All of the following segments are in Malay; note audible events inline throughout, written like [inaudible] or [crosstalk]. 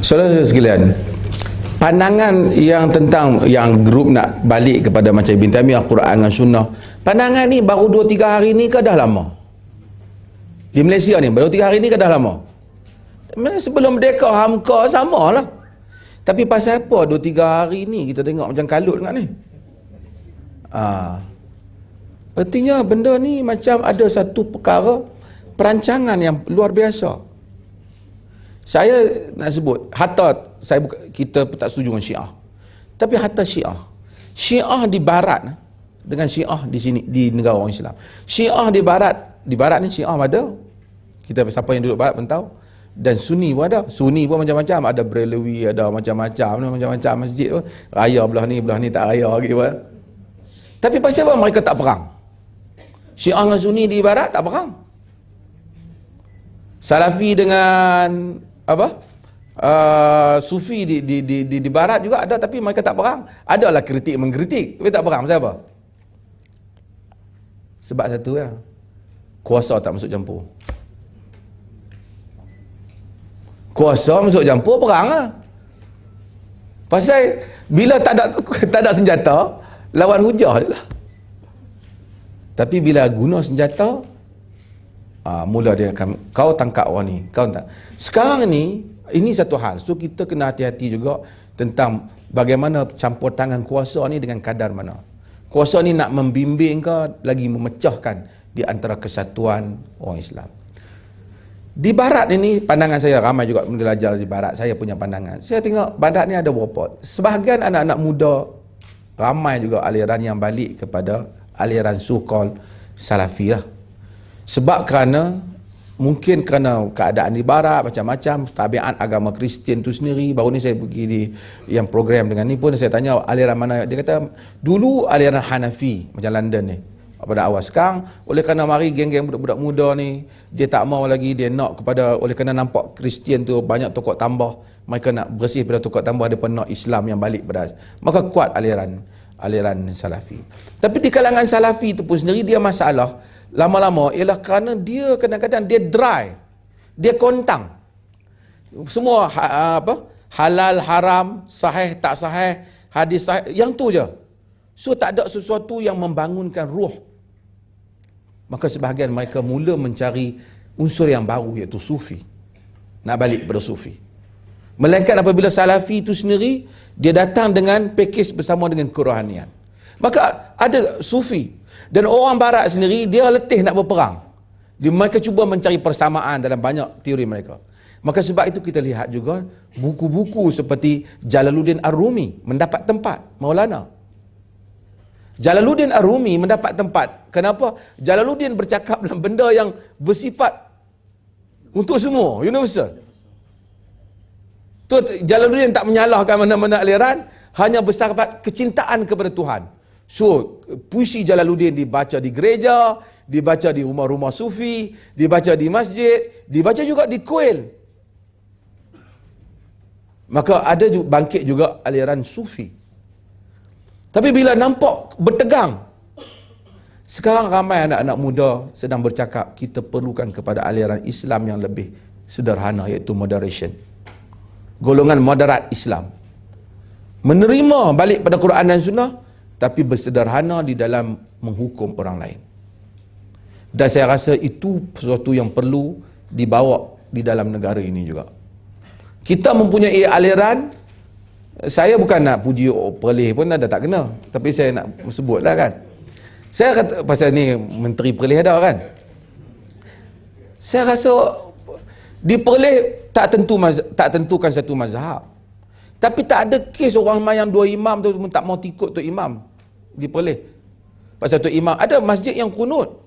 Saudara sekalian, pandangan yang tentang yang grup nak balik kepada macam Ibn Taimiyah Quran dan Sunnah. Pandangan ni baru 2 3 hari ni ke dah lama? Di Malaysia ni baru 3 hari ni ke dah lama? Sebelum merdeka hamka samalah. Tapi pasal apa 2 3 hari ni kita tengok macam kalut dengan ni? Ah. Artinya benda ni macam ada satu perkara perancangan yang luar biasa. Saya nak sebut hatta saya buka, kita tak setuju dengan Syiah. Tapi hatta Syiah. Syiah di barat dengan Syiah di sini di negara orang Islam. Syiah di barat, di barat ni Syiah ada. Kita siapa yang duduk barat pun tahu. Dan Sunni pun ada. Sunni pun macam-macam, ada Brelewi, ada macam-macam, macam-macam masjid pun. Raya belah ni, belah ni tak raya lagi pun. Tapi pasal apa mereka tak perang? Syiah dengan Sunni di barat tak perang. Salafi dengan apa? Uh, Sufi di, di, di, di, di barat juga ada tapi mereka tak perang. Adalah kritik mengkritik tapi tak perang. Pasal apa? Sebab satu ya. Kuasa tak masuk campur. Kuasa masuk campur perang lah. Pasal bila tak ada [laughs] tak ada senjata, lawan hujah je lah. Tapi bila guna senjata, uh, mula dia akan kau tangkap orang ni, kau tak. Sekarang ni ini satu hal. So kita kena hati-hati juga tentang bagaimana campur tangan kuasa ni dengan kadar mana. Kuasa ni nak membimbing ke lagi memecahkan di antara kesatuan orang Islam. Di barat ini pandangan saya ramai juga belajar di barat saya punya pandangan. Saya tengok barat ni ada berapa. Sebahagian anak-anak muda ramai juga aliran yang balik kepada aliran so-called salafi lah. Sebab kerana mungkin kerana keadaan di barat macam-macam tabiat agama Kristian tu sendiri baru ni saya pergi di yang program dengan ni pun saya tanya aliran mana dia kata dulu aliran Hanafi macam London ni pada awal sekarang oleh kerana mari geng-geng budak-budak muda ni dia tak mau lagi dia nak kepada oleh kerana nampak Kristian tu banyak tokok tambah mereka nak bersih pada tokok tambah pun nak Islam yang balik pada maka kuat aliran aliran salafi. Tapi di kalangan salafi itu pun sendiri dia masalah lama-lama ialah kerana dia kadang-kadang dia dry dia kontang. Semua ha, apa halal haram sahih tak sahih hadis sahih yang tu je. So tak ada sesuatu yang membangunkan ruh. Maka sebahagian mereka mula mencari unsur yang baru iaitu sufi. Nak balik pada sufi. Melainkan apabila salafi itu sendiri dia datang dengan pakej bersama dengan kerohanian. Maka ada sufi dan orang barat sendiri dia letih nak berperang dia, mereka cuba mencari persamaan dalam banyak teori mereka maka sebab itu kita lihat juga buku-buku seperti Jalaluddin Ar-Rumi mendapat tempat Maulana Jalaluddin Ar-Rumi mendapat tempat. Kenapa? Jalaluddin bercakap dalam benda yang bersifat untuk semua, universal. Tu Jalaluddin tak menyalahkan mana-mana aliran, hanya bersifat kecintaan kepada Tuhan. So, puisi Jalaluddin dibaca di gereja, dibaca di rumah-rumah sufi, dibaca di masjid, dibaca juga di kuil. Maka ada bangkit juga aliran sufi. Tapi bila nampak bertegang, sekarang ramai anak-anak muda sedang bercakap kita perlukan kepada aliran Islam yang lebih sederhana iaitu moderation. Golongan moderat Islam. Menerima balik pada Quran dan Sunnah tapi bersederhana di dalam menghukum orang lain. Dan saya rasa itu sesuatu yang perlu dibawa di dalam negara ini juga. Kita mempunyai aliran saya bukan nak puji oh, Perlis pun ada tak kena. Tapi saya nak sebut lah kan. Saya kata pasal ni Menteri Perlis ada kan? Saya rasa di Perlis tak tentu tak tentukan satu mazhab. Tapi tak ada kes orang yang dua imam tu tak mau ikut tu imam di Perlis pasal tu imam ada masjid yang kunut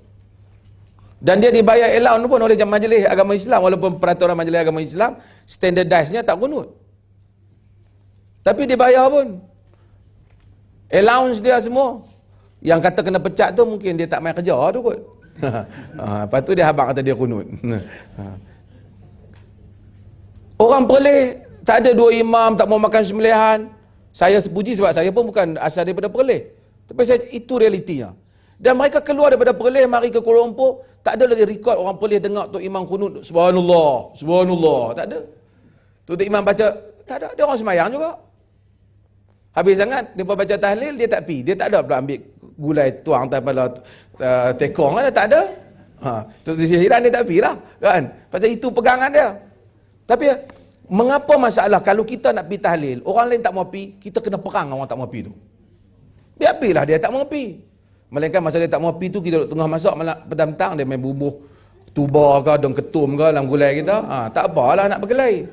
dan dia dibayar allowance pun oleh majlis agama Islam walaupun peraturan majlis agama Islam standardized-nya tak kunut tapi dia bayar pun. Allowance dia semua. Yang kata kena pecat tu mungkin dia tak main kerja tu kot. ha, [laughs] lepas tu dia habang kata dia kunut. Ha. [laughs] Orang Perlis tak ada dua imam, tak mau makan sembelihan. Saya sepuji sebab saya pun bukan asal daripada Perlis. Tapi saya, itu realitinya. Dan mereka keluar daripada Perlis, mari ke Kuala Lumpur, tak ada lagi rekod orang Perlis dengar tu imam kunut, subhanallah, subhanallah, tak ada. Tu imam baca, tak ada, dia orang semayang juga. Habis sangat, dia baca tahlil, dia tak pi. Dia tak ada pula ambil gulai tuang daripada uh, tekong kan, tak ada. Ha, tu hilang dia tak pi lah. Kan? Pasal itu pegangan dia. Tapi, mengapa masalah kalau kita nak pi tahlil, orang lain tak mau pi, kita kena perang orang tak mau pi tu. Biar pi lah dia tak mau pi. Melainkan masa dia tak mau pi tu, kita duduk tengah masak, malam petang-petang dia main bubuh tuba ke, dong ketum ke dalam gulai kita. Ha, tak apalah nak berkelai.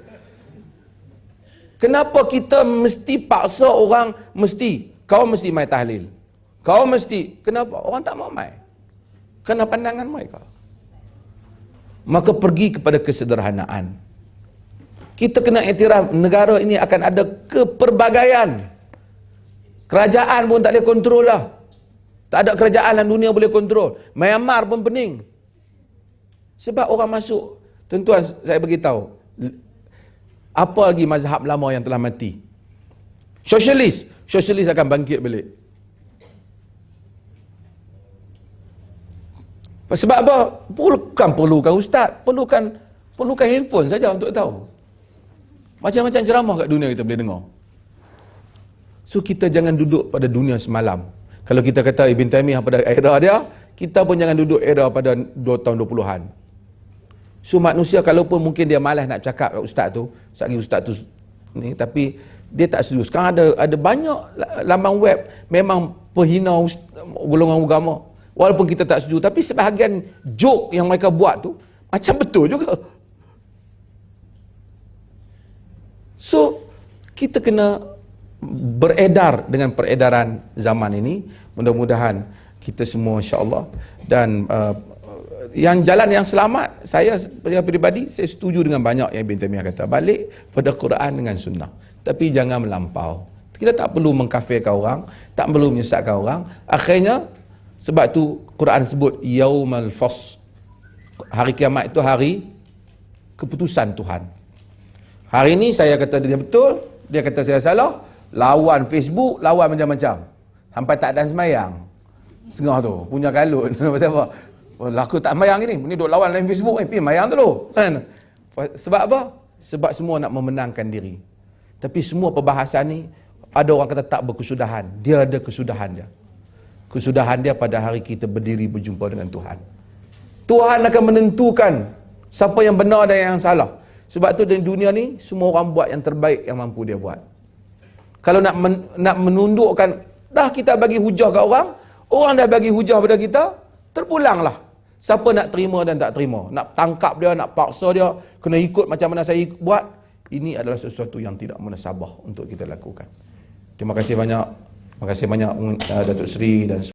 Kenapa kita mesti paksa orang mesti kau mesti mai tahlil. Kau mesti kenapa orang tak mau mai? Kena pandangan mereka. Maka pergi kepada kesederhanaan. Kita kena iktiraf negara ini akan ada keperbagaian. Kerajaan pun tak boleh kontrol lah. Tak ada kerajaan dalam dunia boleh kontrol. Myanmar pun pening. Sebab orang masuk. Tuan-tuan saya beritahu. Apa lagi mazhab lama yang telah mati? Sosialis. Sosialis akan bangkit balik. Sebab apa? Bukan perlukan ustaz. Perlukan perlukan handphone saja untuk tahu. Macam-macam ceramah kat dunia kita boleh dengar. So kita jangan duduk pada dunia semalam. Kalau kita kata Ibn Taymiyah pada era dia, kita pun jangan duduk era pada 2 tahun 20-an. So manusia kalaupun mungkin dia malas nak cakap kat ustaz tu, sagi ustaz tu ni tapi dia tak setuju. Sekarang ada ada banyak laman web memang penghina golongan agama. Walaupun kita tak setuju tapi sebahagian joke yang mereka buat tu macam betul juga. So kita kena beredar dengan peredaran zaman ini. Mudah-mudahan kita semua insya-Allah. Dan uh, yang jalan yang selamat saya sebagai pribadi saya setuju dengan banyak yang Ibn Taimiyah kata. Balik pada Quran dengan sunnah. Tapi jangan melampau. Kita tak perlu mengkafirkan orang tak perlu menyesatkan orang. Akhirnya sebab tu Quran sebut yaumal fas hari kiamat itu hari keputusan Tuhan. Hari ini saya kata dia betul dia kata saya salah lawan Facebook lawan macam-macam sampai tak ada semayang Sengah tu punya kalut [laughs] pasal apa Oh, laku tak mayang ni. Ni duk lawan dalam Facebook ni. Pergi mayang dulu. Kan? Sebab apa? Sebab semua nak memenangkan diri. Tapi semua perbahasan ni, ada orang kata tak berkesudahan. Dia ada kesudahan dia. Kesudahan dia pada hari kita berdiri berjumpa dengan Tuhan. Tuhan akan menentukan siapa yang benar dan yang salah. Sebab tu dalam dunia ni, semua orang buat yang terbaik yang mampu dia buat. Kalau nak men, nak menundukkan, dah kita bagi hujah ke orang, orang dah bagi hujah pada kita, terpulanglah. Siapa nak terima dan tak terima? Nak tangkap dia, nak paksa dia, kena ikut macam mana saya buat. Ini adalah sesuatu yang tidak munasabah untuk kita lakukan. Terima kasih banyak. Terima kasih banyak uh, Datuk Seri dan